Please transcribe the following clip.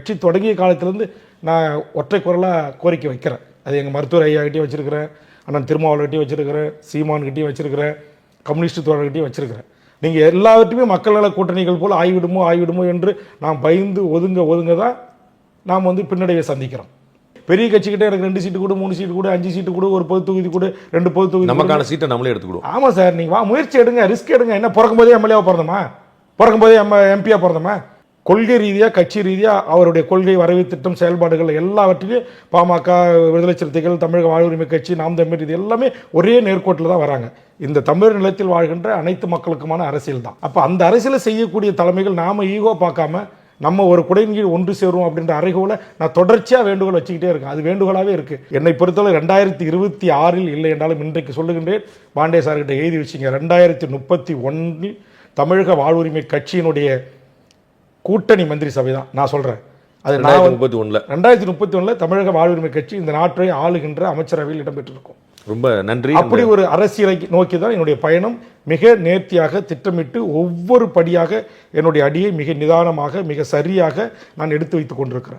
கட்சி தொடங்கிய காலத்திலேருந்து நான் ஒற்றை குரலாக கோரிக்கை வைக்கிறேன். அது எங்கள் மருத்துவர் ஐயா கிட்டேயும் வச்சிருக்கிறேன் அண்ணன் திருமாவளவர்கிட்டையும் வச்சிருக்கிறேன் சீமான் கிட்டேயும் வச்சிருக்கிறேன் கம்யூனிஸ்ட் தோழர்கிட்டையும் வச்சிருக்கிறேன். நீங்கள் எல்லாவற்றையுமே மக்கள் நல கூட்டணிகள் போல் ஆகிவிடுமோ ஆகிவிடுமோ என்று நாம் பயந்து ஒதுங்க ஒதுங்க தான் நாம் வந்து பின்னடைவை சந்திக்கிறோம். பெரிய கட்சிக்கிட்ட எனக்கு ரெண்டு சீட்டு கூட மூணு சீட்டு கூட அஞ்சு சீட்டு கூட ஒரு பொது தொகுதி கூட ரெண்டு பொது தொகுதி. நமக்கான சீட்டை நம்மளே எடுத்துக்கிடுவோம். ஆமாம் சார் நீங்கள் வா முயற்சி எடுங்க ரிஸ்க் எடுங்க. என்ன பிறக்கும் போதே எம்எல்ஏவாக பிறந்தோமா பிறக்கும் போதே எம் எம்பியாக பிறந்தோமா கொள்கை ரீதியாக கட்சி ரீதியாக அவருடைய கொள்கை வரவு திட்டம் செயல்பாடுகள் எல்லாவற்றிலையும் பாமக விடுதலை சிறுத்தைகள் தமிழக வாழ்வுரிமை கட்சி நாம் தமிழ் இது எல்லாமே ஒரே நேர்கோட்டில் தான் வராங்க. இந்த தமிழ் நிலத்தில் வாழ்கின்ற அனைத்து மக்களுக்குமான அரசியல் தான். அப்போ அந்த அரசியலை செய்யக்கூடிய தலைமைகள் நாம் ஈகோ பார்க்காம நம்ம ஒரு குடையின் கீழ் ஒன்று சேரும் அப்படின்ற அறைகோலை நான் தொடர்ச்சியாக வேண்டுகோள் வச்சுக்கிட்டே இருக்கேன். அது வேண்டுகோளாகவே இருக்குது என்னை பொறுத்தவரை ரெண்டாயிரத்தி இருபத்தி ஆறில் இல்லை என்றாலும் இன்றைக்கு சொல்லுகின்றேன். பாண்டே சார்கிட்ட எழுதி வச்சிங்க. ரெண்டாயிரத்தி முப்பத்தி ஒன்றில் தமிழக வாழ்வுரிமை கட்சியினுடைய கூட்டணி மந்திரி சபை தான். நான் சொல்றேன். அது நான் ரெண்டாயிரத்தி முப்பத்தி ஒண்ணுல. ரெண்டாயிரத்தி முப்பத்தி ஒன்றில் தமிழக வாழ்வுரிமை கட்சி இந்த நாட்டை ஆளுகின்ற அமைச்சரவையில் இடம்பெற்றிருக்கும். ரொம்ப நன்றி அப்படி ஒரு அரசியலை நோக்கி தான் என்னுடைய பயணம். மிக நேர்த்தியாக திட்டமிட்டு ஒவ்வொரு படியாக என்னுடைய அடியை மிக நிதானமாக மிக சரியாக நான் எடுத்து வைத்துக் கொண்டிருக்கிறேன்.